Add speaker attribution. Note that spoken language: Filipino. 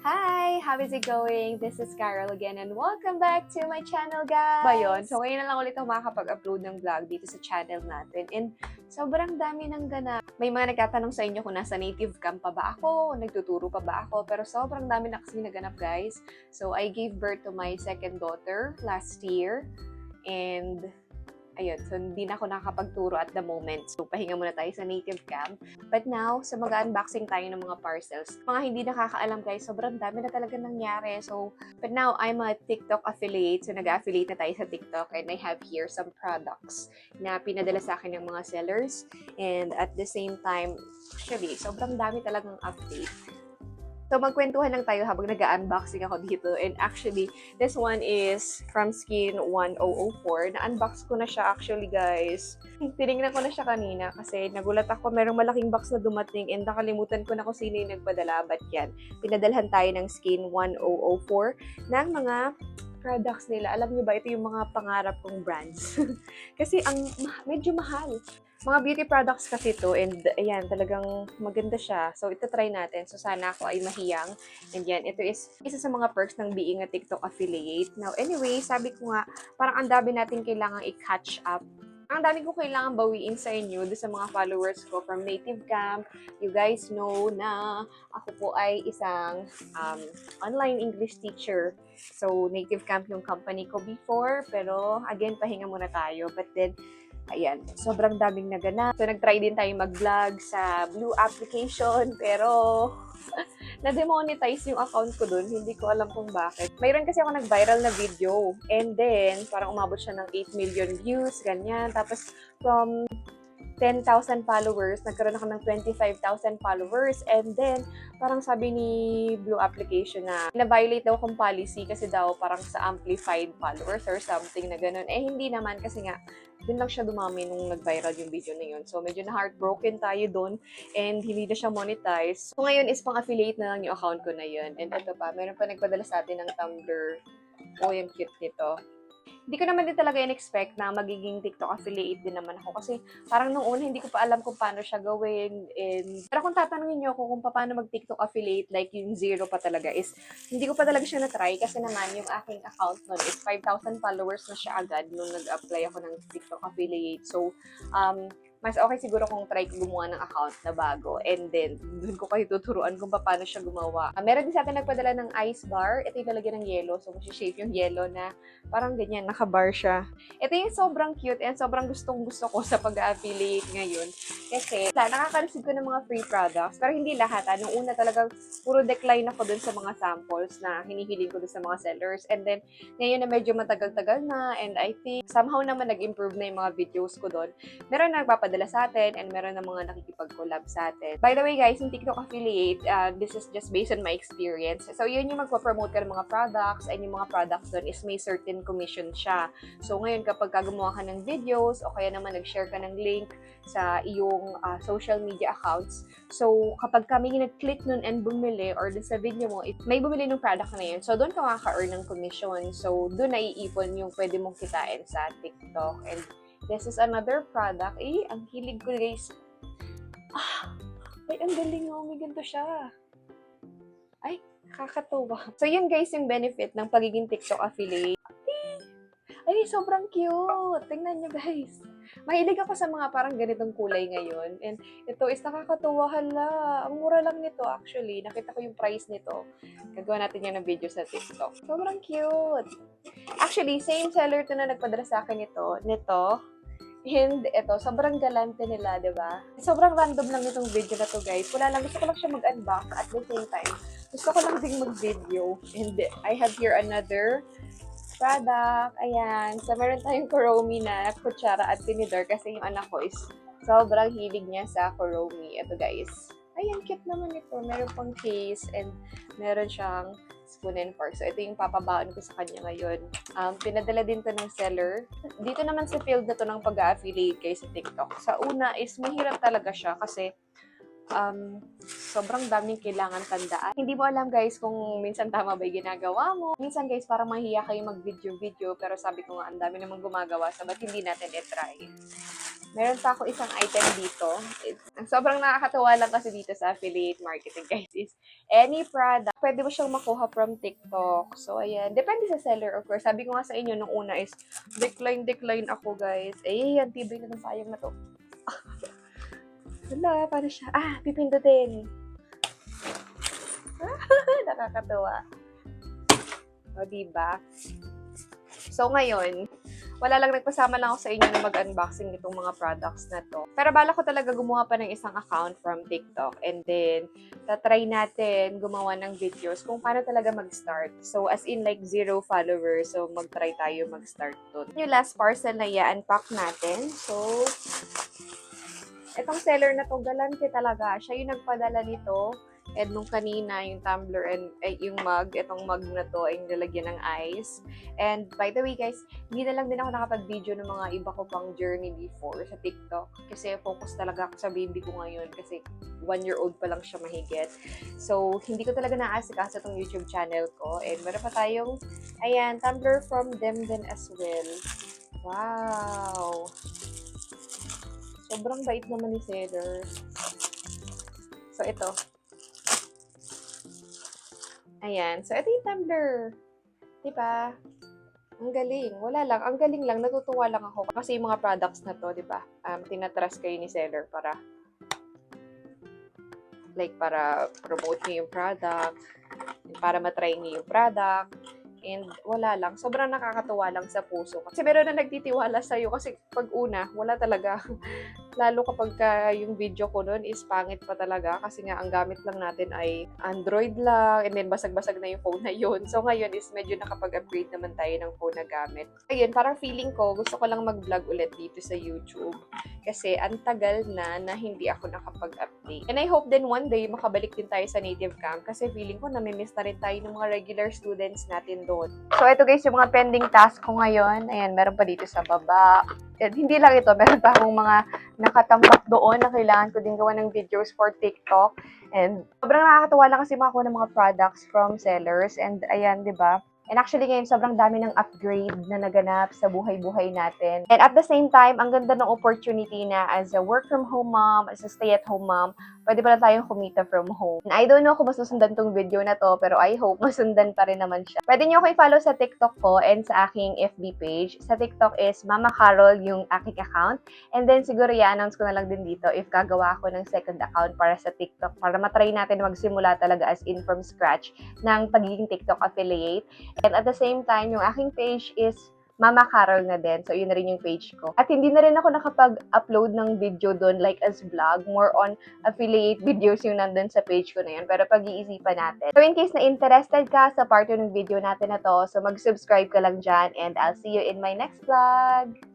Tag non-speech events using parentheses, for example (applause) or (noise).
Speaker 1: Hi! How is it going? This is Carol again and welcome back to my channel, guys! Ba yun? So, ngayon na lang ulit ako makakapag-upload ng vlog dito sa channel natin. And sobrang dami ng ganap. May mga nagtatanong sa inyo kung nasa native camp pa ba ako, nagtuturo pa ba ako, pero sobrang dami na kasi naganap, guys. So, I gave birth to my second daughter last year. And ayun, so hindi na ako nakakapagturo at the moment. So, pahinga muna tayo sa native camp. But now, sa mag-unboxing tayo ng mga parcels. Mga hindi nakakaalam guys, sobrang dami na talaga nangyari. So, but now, I'm a TikTok affiliate. So, nag-affiliate na tayo sa TikTok and I have here some products na pinadala sa akin ng mga sellers. And at the same time, actually, sobrang dami talagang update. So, magkwentuhan lang tayo habang nag-unboxing ako dito. And actually, this one is from Skin 1004. Na-unbox ko na siya actually, guys. Tinignan ko na siya kanina kasi nagulat ako. Merong malaking box na dumating and nakalimutan ko na kung sino yung nagpadala. But yan, pinadalhan tayo ng Skin 1004 ng mga products nila. Alam niyo ba, ito yung mga pangarap kong brands. (laughs) kasi ang medyo mahal. Mga beauty products kasi to and ayan, talagang maganda siya. So, ito try natin. So, sana ako ay mahiyang. And yan, ito is isa sa mga perks ng being a TikTok affiliate. Now, anyway, sabi ko nga, parang ang dami natin kailangan i-catch up. Ang dami ko kailangan bawiin sa inyo doon sa mga followers ko from Native Camp. You guys know na ako po ay isang um, online English teacher. So, Native Camp yung company ko before. Pero, again, pahinga muna tayo. But then, Ayan, sobrang daming naganap. So, nag-try din tayo mag-vlog sa Blue application, pero (laughs) na-demonetize yung account ko dun. Hindi ko alam kung bakit. Mayroon kasi ako nag-viral na video. And then, parang umabot siya ng 8 million views, ganyan. Tapos, from 10,000 followers, nagkaroon ako ng 25,000 followers. And then, parang sabi ni Blue Application na na-violate daw akong policy kasi daw parang sa amplified followers or something na ganun. Eh, hindi naman kasi nga, dun lang siya dumami nung nag-viral yung video na yun. So, medyo na-heartbroken tayo dun and hindi na siya monetize. So, ngayon is pang-affiliate na lang yung account ko na yun. And ito pa, meron pa nagpadala sa atin ng Tumblr. Oh, yung cute nito hindi ko naman din talaga in-expect na magiging TikTok affiliate din naman ako. Kasi parang nung una, hindi ko pa alam kung paano siya gawin. And, pero kung tatanungin niyo ako kung paano mag-TikTok affiliate, like yung zero pa talaga is, hindi ko pa talaga siya na-try. Kasi naman, yung aking account nun is 5,000 followers na siya agad nung nag-apply ako ng TikTok affiliate. So, um, mas okay siguro kung try ko gumawa ng account na bago. And then, dun ko kayo tuturuan kung paano siya gumawa. Uh, meron din sa atin nagpadala ng ice bar. Ito yung lalagyan ng yellow. So, shape yung yellow na parang ganyan, nakabar siya. Ito yung sobrang cute and sobrang gustong gusto ko sa pag-affiliate ngayon. Kasi, nakaka-receive ko ng mga free products. Pero hindi lahat. Ha. Nung una talagang puro decline ako dun sa mga samples na hinihiling ko dun sa mga sellers. And then, ngayon na medyo matagal-tagal na and I think somehow naman nag-improve na yung mga videos ko dun. Meron na nagpapadala nagpapadala sa atin and meron ng mga nakikipag-collab sa atin. By the way guys, yung TikTok affiliate, uh, this is just based on my experience. So yun yung magpa-promote ka ng mga products and yung mga products doon is may certain commission siya. So ngayon kapag gumawa ka ng videos o kaya naman nag-share ka ng link sa iyong uh, social media accounts, so kapag kami nag-click nun and bumili or dun sa video mo, it, may bumili ng product na yun. So doon ka makaka-earn ng commission. So doon naiipon yung pwede mong kitain sa TikTok and This is another product. Eh, ang hilig ko guys. Ah, ay, ang galing oh. May ganito siya. Ay, kakatuwa. So, yun guys yung benefit ng pagiging TikTok affiliate. Ay, sobrang cute. Tingnan nyo guys. Mahilig ako sa mga parang ganitong kulay ngayon. And ito is nakakatuwa. Hala, ang mura lang nito actually. Nakita ko yung price nito. Gagawa natin yan ng video sa TikTok. Sobrang cute. Actually, same seller to na nagpadala sa akin nito. Nito. And ito, sobrang galante nila, di ba? Sobrang random lang itong video na to, guys. Wala lang, gusto ko lang siya mag-unbox at the same time. Gusto ko lang ding mag-video. And I have here another product. Ayan. So, meron tayong Kuromi na kutsara at tinidor kasi yung anak ko is sobrang hilig niya sa Kuromi. Ito, guys. Ayan, cute naman ito. Meron pang case and meron siyang and fork. So, ito yung papabaon ko sa kanya ngayon. Um, pinadala din to ng seller. Dito naman sa field na to ng pag-affiliate kayo sa TikTok. Sa una is mahirap talaga siya kasi um, sobrang daming kailangan tandaan. Hindi mo alam guys kung minsan tama ba yung ginagawa mo. Minsan guys parang mahiya kayo mag-video-video pero sabi ko nga ang dami namang gumagawa so ba't hindi natin i-try. Meron pa ako isang item dito. It- Ang sobrang nakakatawa lang kasi dito sa affiliate marketing (laughs) guys is any product, pwede mo siyang makuha from TikTok. So, ayan. Depende sa seller, of course. Sabi ko nga sa inyo nung una is decline, decline ako guys. Eh, yan, tibay na ng payong na to. Wala, paano siya? Ah, pipindutin. (laughs) Nakakatawa. O, diba? So, ngayon, wala lang nagpasama lang ako sa inyo na mag-unboxing nitong mga products na to. Pero bala ko talaga gumawa pa ng isang account from TikTok and then tatry natin gumawa ng videos kung paano talaga mag-start. So as in like zero followers, so mag-try tayo mag-start doon. Yung last parcel na i-unpack natin. So Itong seller na to, galante talaga. Siya yung nagpadala nito. And nung kanina, yung tumbler and ay, yung mug, itong mug na to ay nilalagyan ng ice. And by the way guys, hindi na lang din ako nakapag-video ng mga iba ko pang journey before sa TikTok. Kasi focus talaga ako sa baby ko ngayon kasi one year old pa lang siya mahigit. So, hindi ko talaga naasikaso itong YouTube channel ko. And meron pa tayong, ayan, tumbler from them din as well. Wow! Sobrang bait naman ni seller. So, ito. Ayan. So, ito yung tumbler. Diba? Ang galing. Wala lang. Ang galing lang. Natutuwa lang ako. Kasi yung mga products na to, diba? Um, tinatrust kayo ni seller para like para promote niyo yung product, para matry niyo yung product, and wala lang. Sobrang nakakatuwa lang sa puso. Kasi meron na nagtitiwala sa'yo kasi pag una, wala talaga. Lalo kapag ka yung video ko nun is pangit pa talaga kasi nga ang gamit lang natin ay Android lang and then basag-basag na yung phone na yun. So ngayon is medyo nakapag-upgrade naman tayo ng phone na gamit. Ayun, parang feeling ko gusto ko lang mag-vlog ulit dito sa YouTube kasi ang tagal na na hindi ako nakapag-update. And I hope then one day makabalik din tayo sa native camp kasi feeling ko namimiss na rin tayo ng mga regular students natin doon. So ito guys, yung mga pending task ko ngayon, ayan, meron pa dito sa baba. And hindi lang ito, meron pa akong mga nakatambak doon na kailangan ko din gawa ng videos for TikTok. And sobrang nakakatawa lang kasi makakuha ng mga products from sellers. And ayan, di ba? And actually ngayon, sobrang dami ng upgrade na naganap sa buhay-buhay natin. And at the same time, ang ganda ng opportunity na as a work from home mom, as a stay-at-home mom, pwede pala tayong kumita from home. And I don't know kung masusundan tong video na to, pero I hope (laughs) masundan pa rin naman siya. Pwede nyo ako i-follow sa TikTok ko and sa aking FB page. Sa TikTok is Mama Carol yung aking account. And then siguro i-announce ko na lang din dito if gagawa ako ng second account para sa TikTok para matry natin magsimula talaga as in from scratch ng pagiging TikTok affiliate. And at the same time, yung aking page is Mama Carol na din. So, yun na rin yung page ko. At hindi na rin ako nakapag-upload ng video doon like as vlog. More on affiliate videos yung nandun sa page ko na yun. Pero pag-iisipan natin. So, in case na interested ka sa part 2 ng video natin na to, so mag-subscribe ka lang dyan and I'll see you in my next vlog.